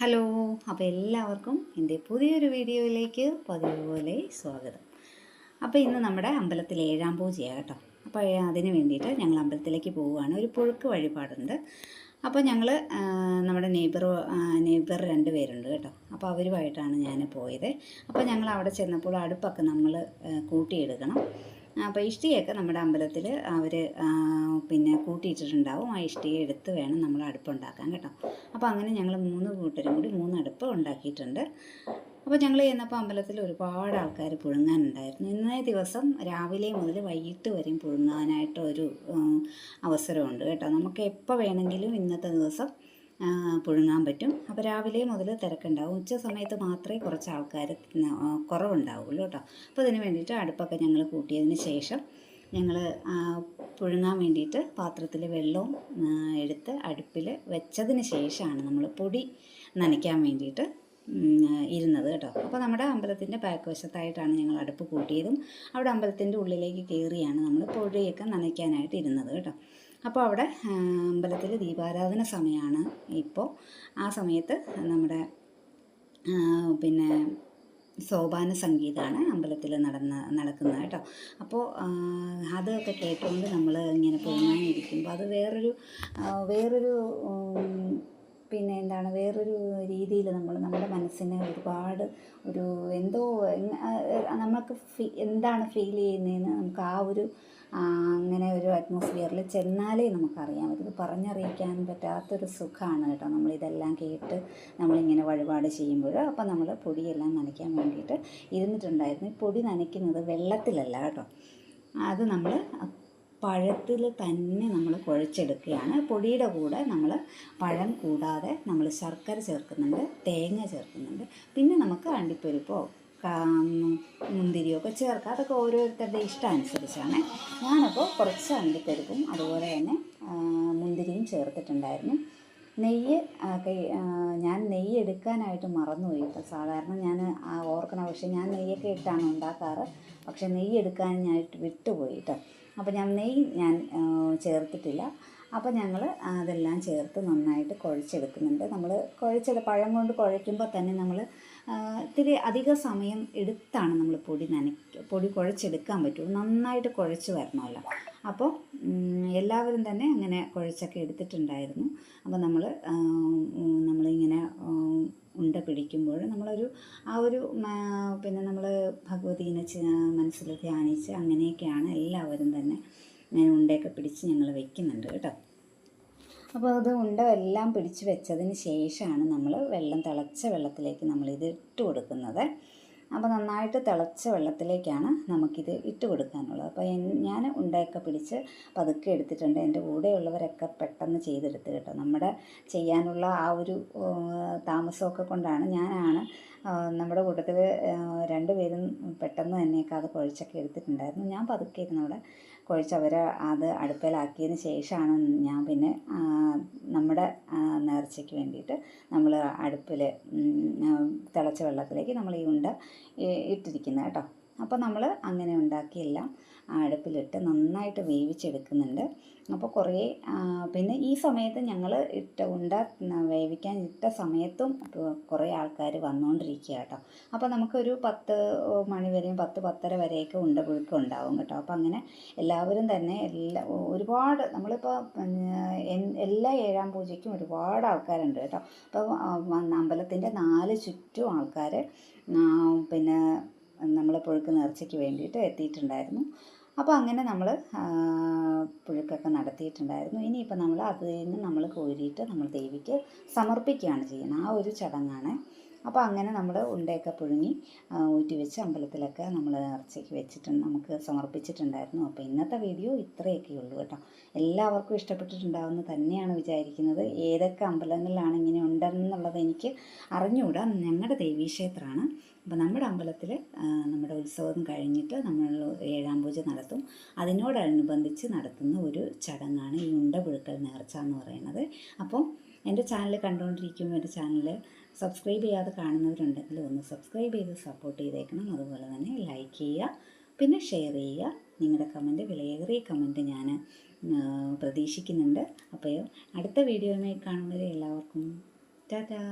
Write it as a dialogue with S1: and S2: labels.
S1: Hello അപ്പോൾ എല്ലാവർക്കും എന്റെ പുതിയൊരു വീഡിയോയിലേക്ക് പതിവ് പോലെ സ്വാഗതം. അപ്പോൾ ഇന്ന് നമ്മുടെ അമ്പലത്തിൽ ഏഴാം പൂജയാണ് കേട്ടോ. അപ്പോൾ അതിന് വേണ്ടിയിട്ട് ഞങ്ങൾ അമ്പലത്തിലേക്ക് പോവുകയാണ്. ഒരു പുഴുക്ക് വഴിപാടുണ്ട്. അപ്പോൾ ഞങ്ങൾ നമ്മുടെ നെയ്ബർ നെയ്ബർ രണ്ട് പേരുണ്ട് കേട്ടോ. അപ്പോൾ അവരുമായിട്ടാണ് ഞാൻ പോയത്. അപ്പോൾ ഞങ്ങൾ അവിടെ ചെന്നപ്പോൾ അടുപ്പൊക്കെ നമ്മൾ കൂട്ടിയെടുക്കണം. അപ്പോൾ ഇഷ്ടിയൊക്കെ നമ്മുടെ അമ്പലത്തിൽ അവർ പിന്നെ കൂട്ടിയിട്ടിട്ടുണ്ടാവും. ആ ഇഷ്ടിക എടുത്ത് വേണം നമ്മൾ അടുപ്പുണ്ടാക്കാൻ കേട്ടോ. അപ്പോൾ അങ്ങനെ ഞങ്ങൾ മൂന്ന് കൂട്ടരും കൂടി മൂന്ന് അടുപ്പ് ഉണ്ടാക്കിയിട്ടുണ്ട്. അപ്പോൾ ഞങ്ങൾ ചെന്നപ്പോൾ അമ്പലത്തിൽ ഒരുപാട് ആൾക്കാർ പുഴുങ്ങാനുണ്ടായിരുന്നു. ഇന്നേ ദിവസം രാവിലെ മുതൽ വൈകിട്ട് വരെയും പുഴുങ്ങാനായിട്ട് ഒരു അവസരമുണ്ട് കേട്ടോ. നമുക്ക് എപ്പോൾ വേണമെങ്കിലും ഇന്നത്തെ ദിവസം പുഴുങ്ങാൻ പറ്റും. അപ്പോൾ രാവിലെ മുതൽ തിരക്കുണ്ടാവും. ഉച്ച സമയത്ത് മാത്രമേ കുറച്ച് ആൾക്കാർ കുറവുണ്ടാവുള്ളൂ കേട്ടോ. അപ്പോൾ അതിന് വേണ്ടിയിട്ട് അടുപ്പൊക്കെ ഞങ്ങൾ കൂട്ടിയതിന് ശേഷം ഞങ്ങൾ പുഴുങ്ങാൻ വേണ്ടിയിട്ട് പാത്രത്തിൽ വെള്ളവും എടുത്ത് അടുപ്പിൽ വെച്ചതിന് ശേഷമാണ് നമ്മൾ പൊടി നനയ്ക്കാൻ വേണ്ടിയിട്ട് ഇരുന്നത് കേട്ടോ. അപ്പോൾ നമ്മുടെ അമ്പലത്തിന്റെ ബാക്ക് വശത്തായിട്ടാണ് ഞങ്ങൾ അടുപ്പ് കൂട്ടിയതും അവിടെ അമ്പലത്തിന്റെ ഉള്ളിലേക്ക് കയറിയാണ് നമ്മൾ പൊടിയൊക്കെ നനയ്ക്കാനായിട്ട് ഇരുന്നത് കേട്ടോ. അപ്പോൾ അവിടെ അമ്പലത്തിൽ ദീപാരാധന സമയമാണ്. ഇപ്പോൾ ആ സമയത്ത് നമ്മുടെ പിന്നെ സോപാന സംഗീതമാണ് അമ്പലത്തിൽ നടന്ന നടക്കുന്നത് കേട്ടോ. അപ്പോൾ അതൊക്കെ കേട്ടുകൊണ്ട് നമ്മൾ ഇങ്ങനെ പോകാനിരിക്കുമ്പോൾ അത് വേറൊരു വേറൊരു പിന്നെ എന്താണ് വേറൊരു രീതിയിൽ നമ്മൾ നമ്മുടെ മനസ്സിനെ ഒരുപാട് ഒരു എന്തോ നമുക്ക് ഫീ എന്താണ് ഫീൽ ചെയ്യുന്നതെന്ന് നമുക്ക് ആ ഒരു അങ്ങനെ ഒരു അറ്റ്മോസ്ഫിയറിൽ ചെന്നാലേ നമുക്കറിയാൻ പറ്റും. പറഞ്ഞറിയിക്കാൻ പറ്റാത്തൊരു സുഖമാണ് കേട്ടോ. നമ്മളിതെല്ലാം കേട്ട് നമ്മളിങ്ങനെ വഴിപാട് ചെയ്യുമ്പോൾ അപ്പോൾ നമ്മൾ പൊടിയെല്ലാം നനയ്ക്കാൻ വേണ്ടിയിട്ട് ഇരുന്നിട്ടുണ്ടായിരുന്നു. ഈ പൊടി നനയ്ക്കുന്നത് വെള്ളത്തിലല്ല കേട്ടോ. അത് നമ്മൾ പഴത്തിൽ തന്നെ നമ്മൾ കുഴച്ചെടുക്കുകയാണ്. പൊടിയുടെ കൂടെ നമ്മൾ പഴം കൂടാതെ നമ്മൾ ശർക്കര ചേർക്കുന്നുണ്ട് തേങ്ങ ചേർക്കുന്നുണ്ട്. പിന്നെ നമുക്ക് അണ്ടിപ്പരിപ്പോ മുന്തിരിയൊക്കെ ചേർക്കുക അതൊക്കെ ഓരോരുത്തരുടെ ഇഷ്ടം അനുസരിച്ചാണ്. ഞാനപ്പോൾ കുറച്ച് അണ്ടിപ്പരിപ്പും അതുപോലെ തന്നെ മുന്തിരിയും ചേർത്തിട്ടുണ്ടായിരുന്നു. നെയ്യ് ഞാൻ നെയ്യ് എടുക്കാനായിട്ട് മറന്നുപോയി കേട്ടോ. സാധാരണ ഞാൻ ഓർക്കണം പക്ഷേ ഞാൻ നെയ്യൊക്കെ ഇട്ടാണ് ഉണ്ടാക്കാറ്. പക്ഷേ നെയ്യ് എടുക്കാൻ ഞാൻ വിട്ടുപോയി കേട്ടോ. അപ്പോൾ ഞാൻ നെയ്യ് ഞാൻ ചേർത്തിട്ടില്ല. അപ്പോൾ ഞങ്ങൾ അതെല്ലാം ചേർത്ത് നന്നായിട്ട് കുഴച്ചെടുക്കുന്നുണ്ട്. നമ്മൾ കുഴച്ചത് പഴം കൊണ്ട് കുഴയ്ക്കുമ്പോൾ തന്നെ നമ്മൾ ഇത്തിരി അധിക സമയം എടുത്താണ് നമ്മൾ പൊടി നനയ്ക്ക പൊടി കുഴച്ചെടുക്കാൻ പറ്റുള്ളൂ നന്നായിട്ട് കുഴച്ച് വരണമല്ലോ. അപ്പോൾ എല്ലാവരും തന്നെ അങ്ങനെ കുഴച്ചൊക്കെ എടുത്തിട്ടുണ്ടായിരുന്നു. അപ്പോൾ നമ്മൾ നമ്മളിങ്ങനെ ഉണ്ട പിടിക്കുമ്പോൾ നമ്മളൊരു ആ ഒരു പിന്നെ നമ്മൾ ഭഗവതീനെ മനസ്സിൽ ധ്യാനിച്ച് അങ്ങനെയൊക്കെയാണ് എല്ലാവരും തന്നെ ഉണ്ടയൊക്കെ പിടിച്ച് ഞങ്ങൾ വയ്ക്കുന്നുണ്ട് കേട്ടോ. അപ്പോൾ അത് ഉണ്ട എല്ലാം പിടിച്ച് വെച്ചതിന് ശേഷമാണ് നമ്മൾ വെള്ളം തിളച്ച വെള്ളത്തിലേക്ക് നമ്മളിത് ഇട്ട് കൊടുക്കുന്നത് അപ്പോൾ നന്നായിട്ട് തിളച്ച വെള്ളത്തിലേക്കാണ് നമുക്കിത് ഇട്ട് കൊടുക്കാനുള്ളത് അപ്പോൾ ഞാൻ ഉണ്ടയൊക്കെ പിടിച്ച് പതുക്കെ എടുത്തിട്ടുണ്ട്. എന്റെ കൂടെയുള്ളവരൊക്കെ പെട്ടെന്ന് ചെയ്തെടുത്ത് കേട്ടോ. നമ്മുടെ ചെയ്യാനുള്ള ആ ഒരു താമസമൊക്കെ കൊണ്ടാണ് ഞാനാണ് നമ്മുടെ കൂട്ടത്തിൽ രണ്ടുപേരും പെട്ടെന്ന് തന്നെയൊക്കെ അത് കുഴച്ചൊക്കെ എടുത്തിട്ടുണ്ടായിരുന്നു. ഞാൻ പതുക്കെ ഇരുന്ന് അവിടെ കുഴച്ചവരെ അത് അടുപ്പിലാക്കിയതിന് ശേഷമാണ് ഞാൻ പിന്നെ നമ്മുടെ നേർച്ചയ്ക്ക് വേണ്ടിയിട്ട് നമ്മൾ അടുപ്പിൽ തിളച്ച വെള്ളത്തിലേക്ക് നമ്മൾ ഈ ഉണ്ട ഇട്ടിരിക്കുന്നത് കേട്ടോ. അപ്പോൾ നമ്മൾ അങ്ങനെ ഉണ്ടാക്കിയെല്ലാം അടുപ്പിലിട്ട് നന്നായിട്ട് വേവിച്ചെടുക്കുന്നുണ്ട്. അപ്പോൾ കുറേ പിന്നെ ഈ സമയത്ത് ഞങ്ങൾ ഇട്ട ഉണ്ട വേവിക്കാൻ ഇട്ട സമയത്തും കുറേ ആൾക്കാർ വന്നുകൊണ്ടിരിക്കുക കേട്ടോ. അപ്പോൾ നമുക്കൊരു പത്ത് മണി വരെയും പത്ത് പത്തര വരെയൊക്കെ ഉണ്ട പുഴുക്കം ഉണ്ടാവും കേട്ടോ. അപ്പോൾ അങ്ങനെ എല്ലാവരും തന്നെ എല്ലാ ഒരുപാട് നമ്മളിപ്പോൾ എല്ലാ ഏഴാം പൂജയ്ക്കും ഒരുപാട് ആൾക്കാരുണ്ട് കേട്ടോ. അപ്പോൾ അമ്പലത്തിന്റെ നാല് ചുറ്റും ആൾക്കാർ പിന്നെ നമ്മൾ പുഴുക്ക് നേർച്ചയ്ക്ക് വേണ്ടിയിട്ട് എത്തിയിട്ടുണ്ടായിരുന്നു. അപ്പോൾ അങ്ങനെ നമ്മൾ പുഴുക്കൊക്കെ നടത്തിയിട്ടുണ്ടായിരുന്നു. ഇനിയിപ്പോൾ നമ്മൾ അതിൽ നിന്ന് നമ്മൾ കോരിയിട്ട് നമ്മൾ ദേവിക്ക് സമർപ്പിക്കുകയാണ് ചെയ്യുന്നത്. ആ ഒരു ചടങ്ങാണ് അപ്പോൾ അങ്ങനെ നമ്മൾ ഉണ്ടയൊക്കെ പുഴുങ്ങി ഊറ്റി വെച്ച് അമ്പലത്തിലൊക്കെ നമ്മൾ നേർച്ചയ്ക്ക് വെച്ചിട്ടുണ്ട് നമുക്ക് സമർപ്പിച്ചിട്ടുണ്ടായിരുന്നു. അപ്പോൾ ഇന്നത്തെ വീഡിയോ ഇത്രയൊക്കെ ഉള്ളൂ കേട്ടോ. എല്ലാവർക്കും ഇഷ്ടപ്പെട്ടിട്ടുണ്ടാവുമെന്ന് തന്നെയാണ് വിചാരിക്കുന്നത്. ഏതൊക്കെ അമ്പലങ്ങളിലാണ് ഇങ്ങനെ ഉണ്ടെന്നുള്ളത് എനിക്ക് അറിഞ്ഞുകൂടാ. ഞങ്ങളുടെ ദേവീക്ഷേത്രമാണ്. അപ്പോൾ നമ്മുടെ അമ്പലത്തിൽ നമ്മുടെ ഉത്സവം കഴിഞ്ഞിട്ട് നമ്മൾ ഏഴാം പൂജ നടത്തും. അതിനോടനുബന്ധിച്ച് നടത്തുന്ന ഒരു ചടങ്ങാണ് ഈ ഉണ്ടപുഴുക്കൽ നേർച്ച എന്ന് പറയുന്നത്. അപ്പോൾ എന്റെ ചാനൽ കണ്ടുകൊണ്ടിരിക്കുമ്പോൾ എന്റെ ചാനൽ സബ്സ്ക്രൈബ് ചെയ്യാതെ കാണുന്നവരുണ്ടെങ്കിൽ ഒന്ന് സബ്സ്ക്രൈബ് ചെയ്ത് സപ്പോർട്ട് ചെയ്തേക്കണം. അതുപോലെ തന്നെ ലൈക്ക് ചെയ്യുക പിന്നെ ഷെയർ ചെയ്യുക. നിങ്ങളുടെ കമന്റ് വിലയേറിയ കമന്റ് ഞാൻ പ്രതീക്ഷിക്കുന്നുണ്ട്. അപ്പോൾ അടുത്ത വീഡിയോയുമായി കാണുന്നവരെ എല്ലാവർക്കും ടാറ്റാ!